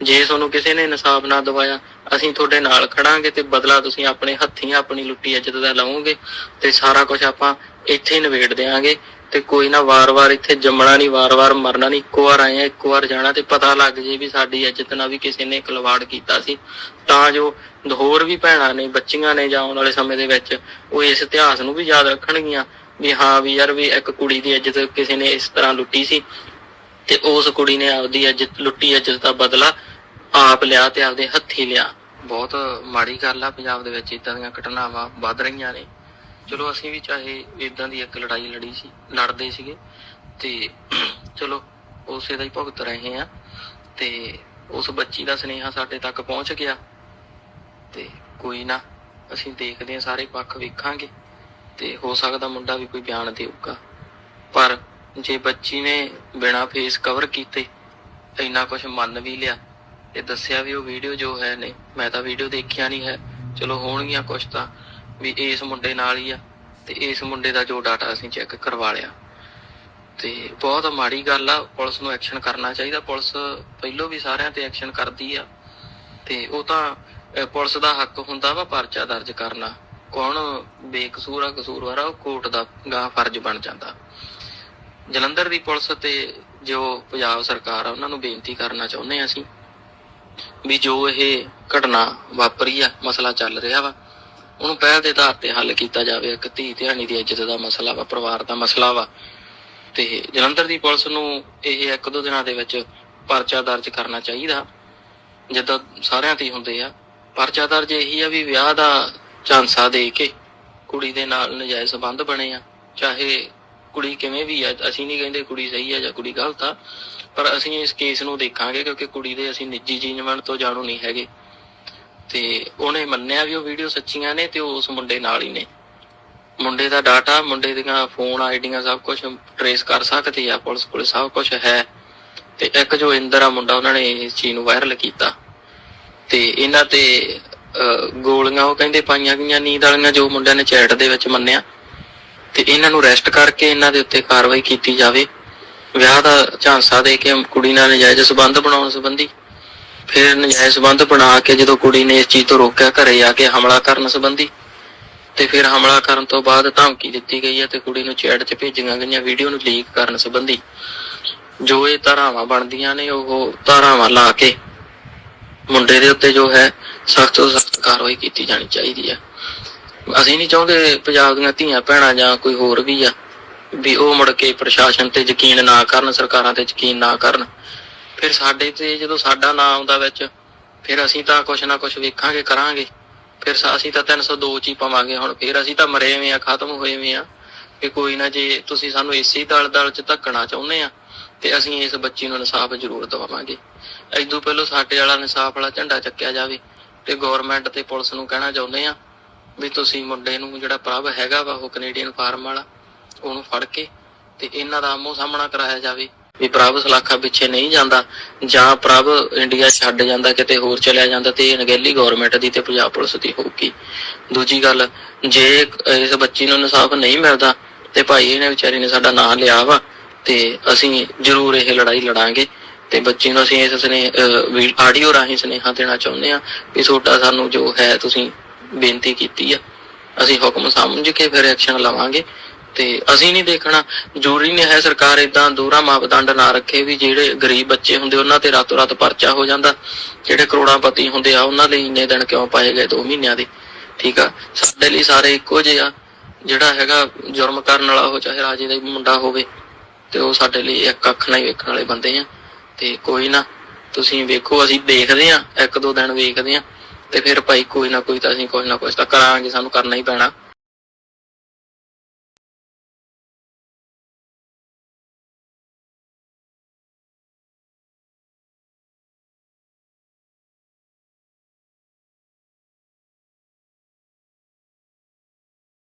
ਜੇ ਤੁਹਾਨੂੰ ਕਿਸੇ ਨੇ ਇਨਸਾਫ ਨਾ ਦਵਾਇਆ, ਅਸੀਂ ਤੁਹਾਡੇ ਨਾਲ ਖੜਾਂਗੇ ਤੇ ਬਦਲਾ ਤੁਸੀਂ ਆਪਣੇ ਹੱਥੀਂ ਆਪਣੀ ਲੁੱਟੀ ਇੱਜ਼ਤ ਦਾ ਲਵੋਗੇ ਤੇ ਸਾਰਾ ਕੁਝ ਆਪਾਂ ਇੱਥੇ ਹੀ ਨਿਬੇੜ ਦੇਾਂਗੇ ਤੇ ਕੋਈ ਨਾ ਵਾਰ-ਵਾਰ ਇੱਥੇ ਜੰਮਣਾ ਨਹੀਂ, ਵਾਰ-ਵਾਰ ਮਰਨਾ ਨਹੀਂ, ਇੱਕੋ ਵਾਰ ਆਏ ਆ, ਇੱਕੋ ਵਾਰ ਜਾਣਾ ਤੇ ਪਤਾ ਲੱਗ ਜੇ ਵੀ ਸਾਡੀ ਇੱਜ਼ਤ ਨਾਲ ਵੀ ਕਿਸੇ ਨੇ ਖਿਲਵਾੜ ਕੀਤਾ ਸੀ। ਤਾਂ ਜੋ ਹੋਰ ਵੀ ਭੈਣਾਂ ਨੇ, ਬੱਚੀਆਂ ਨੇ ਜਾਂ ਆਉਣ ਵਾਲੇ ਸਮੇਂ ਦੇ ਵਿੱਚ ਉਹ ਇਸ ਇਤਿਹਾਸ ਨੂੰ ਵੀ ਯਾਦ ਰੱਖਣਗੀਆਂ ਵੀ ਹਾਂ ਵੀ ਯਾਰ ਵੀ ਇੱਕ ਕੁੜੀ ਦੀ ਇੱਜ਼ਤ ਕਿਸੇ ਨੇ ਇਸ ਤਰ੍ਹਾਂ ਲੁੱਟੀ ਸੀ ਤੇ ਉਸ ਕੁੜੀ ਨੇ ਆਪਦੀ ਇੱਜ਼ਤ, ਲੁੱਟੀ ਇੱਜ਼ਤ ਦਾ ਬਦਲਾ ਆਪ ਲਿਆ ਤੇ ਆਪਦੇ ਹੱਥੀ ਲਿਆ। ਬਹੁਤ ਮਾੜੀ ਗੱਲ ਆ, ਪੰਜਾਬ ਦੇ ਵਿੱਚ ਇਦਾਂ ਦੀਆਂ ਘਟਨਾਵਾਂ ਵੱਧ ਰਹੀਆਂ ਨੇ। ਚਲੋ, ਅਸੀਂ ਵੀ ਚਾਹੇ ਇਦਾਂ ਦੀ ਇੱਕ ਲੜਾਈ ਲੜੀ ਸੀ, ਲੜਦੇ ਸੀਗੇ। ਤੇ ਚਲੋ, ਉਸੇ ਦਾ ਹੀ ਭੁਗਤ ਰਹੇ ਆ ਤੇ ਉਸ ਬੱਚੀ ਦਾ ਸੁਨੇਹਾ ਸਾਡੇ ਤੱਕ ਪਹੁੰਚ ਗਿਆ। ਤੇ ਕੋਈ ਨਾ, ਅਸੀਂ ਦੇਖਦੇ ਹਾਂ, ਸਾਰੇ ਪੱਖ ਵੇਖਾਂਗੇ। ਤੇ ਹੋ ਸਕਦਾ ਮੁੰਡਾ ਵੀ ਕੋਈ ਬਿਆਨ ਦੇਊਗਾ। ਪਰ ਜੇ ਬੱਚੀ ਨੇ ਬਿਨਾ ਫੇਸ ਕਵਰ ਕੀਤੇ ਇੰਨਾ ਕੁਝ ਮੰਨ ਵੀ ਲਿਆ ਤੇ ਦੱਸਿਆ ਵੀ ਉਹ ਵੀਡੀਓ ਜੋ ਹੈ ਨੇ ਮੈਂ ਤਾਂ ਵੀਡੀਓ ਦੇਖਿਆ ਨਹੀਂ ਹੈ। ਚਲੋ ਹੋਣਗੀਆਂ ਕੁਝ ਤਾਂ, ਵੀ ਇਸ ਮੁੰਡੇ ਨਾਲ ਹੀ ਆ, ਤੇ ਇਸ ਮੁੰਡੇ ਦਾ ਜੋ ਡਾਟਾ ਅਸੀਂ ਚੈੱਕ ਕਰਵਾ ਲਿਆ। ਤੇ ਬਹੁਤ ਮਾੜੀ ਗੱਲ ਆ, ਪੁਲਿਸ ਨੂੰ ਐਕਸ਼ਨ ਕਰਨਾ ਚਾਹੀਦਾ। ਪੁਲਿਸ ਪਹਿਲੋਂ ਵੀ ਸਾਰਿਆਂ ਤੇ ਐਕਸ਼ਨ ਕਰਦੀ ਆ। ਤੇ ਉਹ ਤਾਂ ਪੁਲਿਸ ਦਾ ਹੱਕ ਹੁੰਦਾ ਵਾ ਪਰਚਾ ਦਰਜ ਕਰਨਾ। ਕੌਣ ਬੇਕਸੂਰ ਆ, ਕਸੂਰਵਾਰ ਆ, ਉਹ ਕੋਰਟ ਦਾ ਗਾ ਫਰਜ਼ ਬਣ ਜਾਂਦਾ। ਜਲੰਧਰ ਦੀ ਪੁਲਿਸ ਤੇ ਜੋ ਪੰਜਾਬ ਸਰਕਾਰ ਆ, ਉਹਨਾਂ ਨੂੰ ਬੇਨਤੀ ਕਰਨਾ ਚਾਹੁੰਦੇ ਆ ਅਸੀਂ। ਵੀ ਜੋ ਇਹ ਘਟਨਾ ਵਾਪਰੀ ਆ, ਮਸਲਾ ਚੱਲ ਰਿਹਾ ਵਾ, ਉਹਨੂੰ ਪਹਿਲ ਦੇ ਆਧਾਰ ਤੇ ਹੱਲ ਕੀਤਾ ਜਾਵੇ। ਇੱਕ ਧੀ ਧਿਆਣੀ ਦੀ ਇੱਜ਼ਤ ਦਾ ਮਸਲਾ ਵਾ, ਪਰਿਵਾਰ ਦਾ ਮਸਲਾ ਵਾ। ਤੇ ਜਲੰਧਰ ਦੀ ਪੁਲਿਸ ਨੂੰ ਇਹ ਇੱਕ ਦੋ ਦਿਨਾਂ ਦੇ ਵਿੱਚ ਪਰਚਾ ਦਰਜ ਕਰਨਾ ਚਾਹੀਦਾ। ਜਿੱਦਾਂ ਸਾਰਿਆਂ ਤੇ ਹੁੰਦੇ ਆ, ਪਰਚਾ ਦਰਜ ਇਹੀ ਆ ਵੀ ਵਿਆਹ ਦਾ ਝਾਂਸਾ ਦੇ ਕੇ ਕੁੜੀ ਦੇ ਨਾਲ ਨਜਾਇਜ਼ ਸੰਬੰਧ ਬਣੇ ਆ, ਚਾਹੇ ਕੁੜੀ ਕਿਵੇਂ ਵੀ ਆ, ਅਸੀਂ ਨਹੀਂ ਕਹਿੰਦੇ ਕੁੜੀ ਸਹੀ ਆ ਜਾਂ ਕੁੜੀ ਗਲਤ ਆ, ਪਰ ਅਸੀਂ ਇਸ ਕੇਸ ਨੂੰ ਦੇਖਾਂਗੇ ਕਿਉਂਕਿ ਕੁੜੀ ਦੇ ਅਸੀਂ ਨਿੱਜੀ ਜੀਵਨ ਤੋਂ ਜਾਣੂ ਨਹੀਂ ਹੈਗੇ। ਤੇ ਉਹਨੇ ਮੰਨਿਆ ਵੀ ਉਹ ਵੀਡੀਓ ਸੱਚੀਆਂ ਨੇ ਤੇ ਉਸ ਮੁੰਡੇ ਨਾਲ ਹੀ ਨੇ। ਮੁੰਡੇ ਦਾ ਡਾਟਾ ਮੁੰਡੇ ਦੀਆਂ ਫੋਨ ਆਈਡੀਆਂ ਸਭ ਕੁਝ ਟਰੇਸ ਕਰ ਸਕਦੀ ਆ, ਪੁਲਿਸ ਕੋਲ ਸਭ ਕੁਝ ਹੈ। ਤੇ ਇੱਕ ਜੋ ਇੰਦਰ ਆ ਮੁੰਡਾ, ਉਹਨਾਂ ਨੇ ਇਸ ਚੀਜ਼ ਨੂੰ ਵਾਇਰਲ ਕੀਤਾ। ਤੇ ਇਹਨਾਂ ਤੇ ਗੋਲੀਆਂ, ਉਹ ਕਹਿੰਦੇ ਪਾਈਆਂ ਗਈਆਂ, ਨੀਂਦ ਵਾਲੀਆਂ ਜੋ ਮੁੰਡਿਆਂ ਨੇ ਚੈਟ ਦੇ ਵਿੱਚ ਮੰਨਿਆ। ਤੇ ਇਹਨਾਂ ਨੂੰ ਅਰੈਸਟ ਕਰਕੇ ਇਹਨਾਂ ਦੇ ਉੱਤੇ ਕਾਰਵਾਈ ਕੀਤੀ ਜਾਵੇ। ਵਿਆਹ ਦਾ ਝਾਂਸਾ ਦੇ ਕੇ ਕੁੜੀ ਨਾਲ ਨਜਾਇਜ਼ ਸਬੰਧ ਬਣਾਉਣ ਸੰਬੰਧੀ, ਫਿਰ ਨਜਾਇਜ਼ ਸਬੰਧ ਬਣਾ ਕੇ ਜਦੋਂ ਕੁੜੀ ਨੇ ਇਸ ਚੀਜ਼ ਤੋਂ ਰੋਕਿਆ, ਘਰੇ ਆ ਕੇ ਹਮਲਾ ਕਰਨ ਸੰਬੰਧੀ, ਤੇ ਫਿਰ ਹਮਲਾ ਕਰਨ ਤੋਂ ਬਾਅਦ ਧਮਕੀ ਦਿੱਤੀ ਗਈ ਹੈ ਤੇ ਕੁੜੀ ਨੂੰ ਚੈਟ 'ਚ ਭੇਜੀਆਂ ਗਈਆਂ ਵੀਡੀਓ ਨੂੰ ਲੀਕ ਕਰਨ ਸੰਬੰਧੀ। ਜੋ ਇਹ ਧਾਰਾਵਾਂ ਬਣਦੀਆਂ ਨੇ, ਉਹ ਧਾਰਾਵਾਂ ਲਾ ਕੇ ਮੁੰਡੇ ਦੇ ਉੱਤੇ ਜੋ ਹੈ, ਸਖਤ ਤੋਂ ਸਖਤ ਕਾਰਵਾਈ ਕੀਤੀ ਜਾਣੀ ਚਾਹੀਦੀ ਹੈ। ਅਸੀਂ ਨਹੀਂ ਚਾਹੁੰਦੇ ਪੰਜਾਬ ਦੀਆਂ ਧੀਆਂ ਭੈਣਾਂ ਜਾਂ ਕੋਈ ਹੋਰ ਵੀ ਆ, ਵੀ ਉਹ ਮੁੜ ਕੇ ਪ੍ਰਸ਼ਾਸਨ ਤੇ ਯਕੀਨ ਨਾ ਕਰਨ, ਸਰਕਾਰਾਂ ਤੇ ਯਕੀਨ ਨਾ ਕਰਨ। ਫਿਰ ਸਾਡੇ ਤੇ ਜਦੋਂ ਸਾਡਾ ਨਾਂ ਆਉਂਦਾ ਵਿੱਚ, ਫਿਰ ਅਸੀਂ ਤਾਂ ਕੁਛ ਨਾ ਕੁਛ ਵੇਖਾਂਗੇ, ਕਰਾਂਗੇ। ਫਿਰ ਅਸੀਂ ਤਾਂ 302 ਚ ਹੀ ਪਾਵਾਂਗੇ ਹੁਣ, ਫਿਰ ਅਸੀਂ ਤਾਂ ਮਰੇ ਹੋਏ ਆ ਖਤਮ ਹੋਏ ਹੋਏ ਆ ਕਿ ਕੋਈ ਨਾ ਜੇ ਤੁਸੀਂ ਸਾਨੂੰ ਇਸੇ ਦਲ ਦਲ ਚ ਧੱਕਣਾ ਚਾਹੁੰਦੇ ਆ, ਤੇ ਅਸੀਂ ਇਸ ਬੱਚੀ ਨੂੰ ਇਨਸਾਫ ਜ਼ਰੂਰ ਦਵਾਵਾਂਗੇ ਐਦੋਂ ਪਹਿਲਾਂ ਸਾਡੇ ਵਾਲਾ ਇਨਸਾਫ ਵਾਲਾ ਝੰਡਾ ਚੱਕਿਆ ਜਾਵੇ, ਤੇ ਗਵਰਨਮੈਂਟ ਤੇ ਪੁਲਿਸ ਨੂੰ ਕਹਿਣਾ ਚਾਹੁੰਦੇ ਆ ਵੀ ਤੁਸੀਂ ਮੁੰਡੇ ਨੂੰ ਜਿਹੜਾ ਪ੍ਰਭ ਹੈਗਾ ਵਾ, ਉਹ ਕੈਨੇਡੀਅਨ ਫਾਰਮ ਵਾਲਾ, ਉਹਨੂੰ ਫੜ ਕੇ ਤੇ ਇਹਨਾਂ ਦਾ ਆਮੋ ਸਾਹਮਣਾ ਕਰਾਇਆ ਜਾਵੇ ਵੀ ਪ੍ਰਭ ਸਲਾਖਾ ਪਿੱਛੇ ਨਹੀਂ ਜਾਂਦਾ ਜਾਂ ਪ੍ਰਭ ਇੰਡੀਆ ਛੱਡ ਜਾਂਦਾ, ਕਿਤੇ ਹੋਰ ਚਲਿਆ ਜਾਂਦਾ ਤੇ ਅਣਗਹਿਲੀ ਗਵਰਨਮੈਂਟ ਦੀ ਤੇ ਪੰਜਾਬ ਪੁਲਿਸ ਦੀ ਹੋਊਗੀ। ਦੂਜੀ ਗੱਲ, ਜੇ ਇਸ ਬੱਚੀ ਨੂੰ ਇਨਸਾਫ ਨਹੀਂ ਮਿਲਦਾ ਤੇ ਭਾਈ ਇਹਨੇ ਵਿਚਾਰੀ ਨੇ ਸਾਡਾ ਨਾਂ ਲਿਆ ਵਾ ਤੇ ਅਸੀਂ ਜ਼ਰੂਰ ਇਹ ਲੜਾਈ ਲੜਾਂਗੇ ਤੇ ਬੱਚੀ ਨੂੰ ਅਸੀਂ ਇਸ ਸਨੇ ਆਡੀਓ ਰਾਹੀਂ ਸੁਨੇਹਾ ਦੇਣਾ ਚਾਹੁੰਦੇ ਆ ਵੀ ਤੁਹਾਡਾ ਸਾਨੂੰ ਜੋ ਹੈ ਤੁਸੀਂ ਬੇਨਤੀ ਕੀਤੀ ਆ। ਅਸੀਂ ਹੁਕਮ ਸਮਝ ਕੇ ਫਿਰ ਐਕਸ਼ਨ ਲਵਾਂਗੇ ਤੇ ਅਸੀਂ ਨਹੀਂ ਦੇਖਣਾ, ਜ਼ਰੂਰੀ ਨਹੀਂ ਹੈ ਸਰਕਾਰ ਇਦਾਂ ਦੂਰਾ ਮਾਪਦੰਡ ਨਾ ਰੱਖੇ ਵੀ ਜਿਹੜੇ ਗਰੀਬ ਬੱਚੇ ਹੁੰਦੇ ਉਹਨਾਂ ਤੇ ਰਾਤੋਂ ਰਾਤ ਪਰਚਾ ਹੋ ਜਾਂਦਾ। ਜਿਹੜੇ ਕਰੋੜਾਪਤੀ ਹੁੰਦੇ ਆ, ਉਹਨਾਂ ਲਈ ਇੰਨੇ ਦਿਨ ਕਿਉਂ ਪਾਏ ਗਏ 2 ਮਹੀਨਿਆਂ ਦੇ? ਠੀਕ ਆ? ਸਾਡੇ ਲਈ ਸਾਰੇ ਇੱਕੋ ਜਿਹੇ ਆ। ਜਿਹੜਾ ਹੈਗਾ ਜੁਰਮ ਕਰਨ ਵਾਲਾ ਉਹ ਚਾਹੇ ਰਾਜੇ ਦਾ ਮੁੰਡਾ ਹੋਵੇ, ਤੇ ਉਹ ਸਾਡੇ ਲਈ ਇੱਕ ਅੱਖ ਨਾਲ ਹੀ ਵੇਖਣ ਵਾਲੇ ਬੰਦੇ ਆ। ਤੇ ਕੋਈ ਨਾ, ਤੁਸੀਂ ਵੇਖੋ, ਅਸੀਂ ਦੇਖਦੇ ਆ, ਇੱਕ ਦੋ ਦਿਨ ਵੇਖਦੇ ਆ। ਤੇ ਫਿਰ ਭਾਈ ਕੋਈ ਨਾ ਕੋਈ ਤਾਂ ਅਸੀਂ ਕੁਝ ਨਾ ਕੁਝ ਤਾਂ ਕਰਾਂਗੇ, ਸਾਨੂੰ ਕਰਨਾ ਹੀ ਪੈਣਾ।